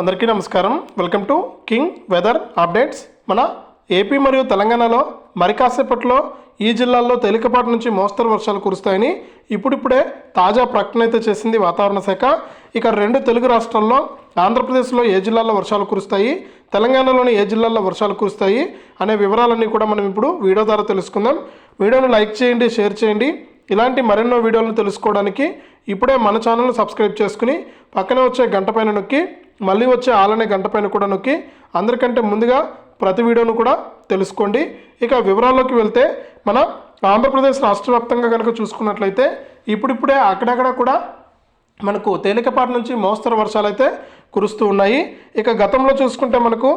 అందరికీ నమస్కారం. Welcome to king weather updates మన ఏపీ మరియు తెలంగాణలో మరి కాసేపట్లో ఈ జిల్లాల్లో తేలికపాటి నుంచి మోస్తరు వర్షాలు కురుస్తాయని ఇప్పుడిప్పుడే తాజా ప్రకటన అయితే చేసింది వాతావరణ శాఖ. ఇక రెండు తెలుగు రాష్ట్రాల్లో ఆంధ్రప్రదేశ్లో ఏ జిల్లాల్లో వర్షాలు కురుస్తాయి తెలంగాణలోని ఏ జిల్లాల్లో వర్షాలు కురుస్తాయి అనే వివరాలన్నీ కూడా మనం ఇప్పుడు వీడియో ద్వారా తెలుసుకుందాం. వీడియోను లైక్ చేయండి షేర్ చేయండి. ఇలాంటి మరెన్నో వీడియోలను తెలుసుకోవడానికి ఇప్పుడే మన ఛానల్ను సబ్స్క్రైబ్ చేసుకుని పక్కనే వచ్చే గంట పైన నొక్కి మళ్ళీ వచ్చే ఆలనే గంట పైన కూడా నొక్కి అందరికంటే ముందుగా ప్రతి వీడియోను కూడా తెలుసుకోండి. ఇక వివరాల్లోకి వెళ్తే మన ఆంధ్రప్రదేశ్ రాష్ట్ర వ్యాప్తంగా కనుక చూసుకున్నట్లయితే ఇప్పుడిప్పుడే అక్కడక్కడ కూడా మనకు తేలికపాటి నుంచి మోస్తరు వర్షాలు అయితే కురుస్తూ ఉన్నాయి. ఇక గతంలో చూసుకుంటే మనకు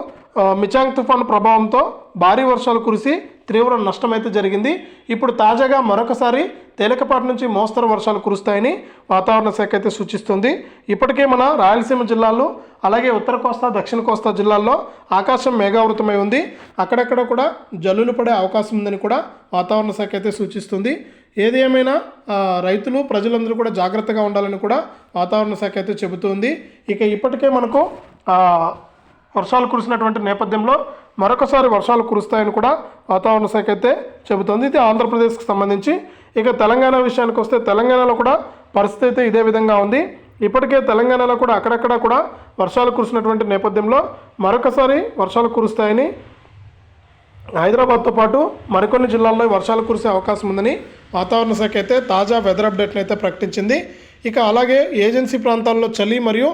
మిచాంగ్ తుఫాను ప్రభావంతో భారీ వర్షాలు కురిసి తీవ్ర నష్టం అయితే జరిగింది. ఇప్పుడు తాజాగా మరొకసారి తేలికపాటి నుంచి మోస్తరు వర్షాలు కురుస్తాయని వాతావరణ శాఖ అయితే సూచిస్తుంది. ఇప్పటికే మన రాయలసీమ జిల్లాల్లో అలాగే ఉత్తర కోస్తా దక్షిణ కోస్తా జిల్లాల్లో ఆకాశం మేఘావృతమై ఉంది. అక్కడక్కడ కూడా జల్లులు పడే అవకాశం ఉందని కూడా వాతావరణ శాఖ అయితే సూచిస్తుంది. ఏది ఏమైనా రైతులు ప్రజలందరూ కూడా జాగ్రత్తగా ఉండాలని కూడా వాతావరణ శాఖ అయితే చెబుతుంది. ఇక ఇప్పటికే మనకు వర్షాలు కురిసినటువంటి నేపథ్యంలో మరొకసారి వర్షాలు కురుస్తాయని కూడా వాతావరణ శాఖ అయితే చెబుతోంది. ఇది ఆంధ్రప్రదేశ్కి సంబంధించి. ఇక తెలంగాణ విషయానికి వస్తే తెలంగాణలో కూడా పరిస్థితి అయితే ఇదే విధంగా ఉంది. ఇప్పటికే తెలంగాణలో కూడా అక్కడక్కడ కూడా వర్షాలు కురిసినటువంటి నేపథ్యంలో మరొకసారి వర్షాలు కురుస్తాయని హైదరాబాద్తో పాటు మరికొన్ని జిల్లాల్లో వర్షాలు కురిసే అవకాశం ఉందని వాతావరణ శాఖ అయితే తాజా వెదర్ అప్డేట్ని అయితే ప్రకటించింది. ఇక అలాగే ఏజెన్సీ ప్రాంతాల్లో చలి మరియు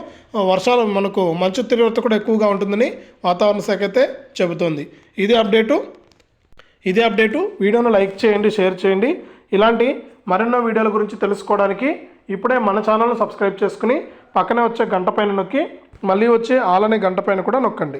వర్షాలు మనకు మంచు తీవ్రత కూడా ఎక్కువగా ఉంటుందని వాతావరణ శాఖ అయితే చెబుతోంది. ఇదే అప్డేటు ఇదే అప్డేటు వీడియోను లైక్ చేయండి షేర్ చేయండి. ఇలాంటి మరెన్నో వీడియోల గురించి తెలుసుకోవడానికి ఇప్పుడే మన ఛానల్ను సబ్స్క్రైబ్ చేసుకుని పక్కనే వచ్చే గంట పైన నొక్కి మళ్ళీ వచ్చే ఆలనే గంట పైన కూడా నొక్కండి.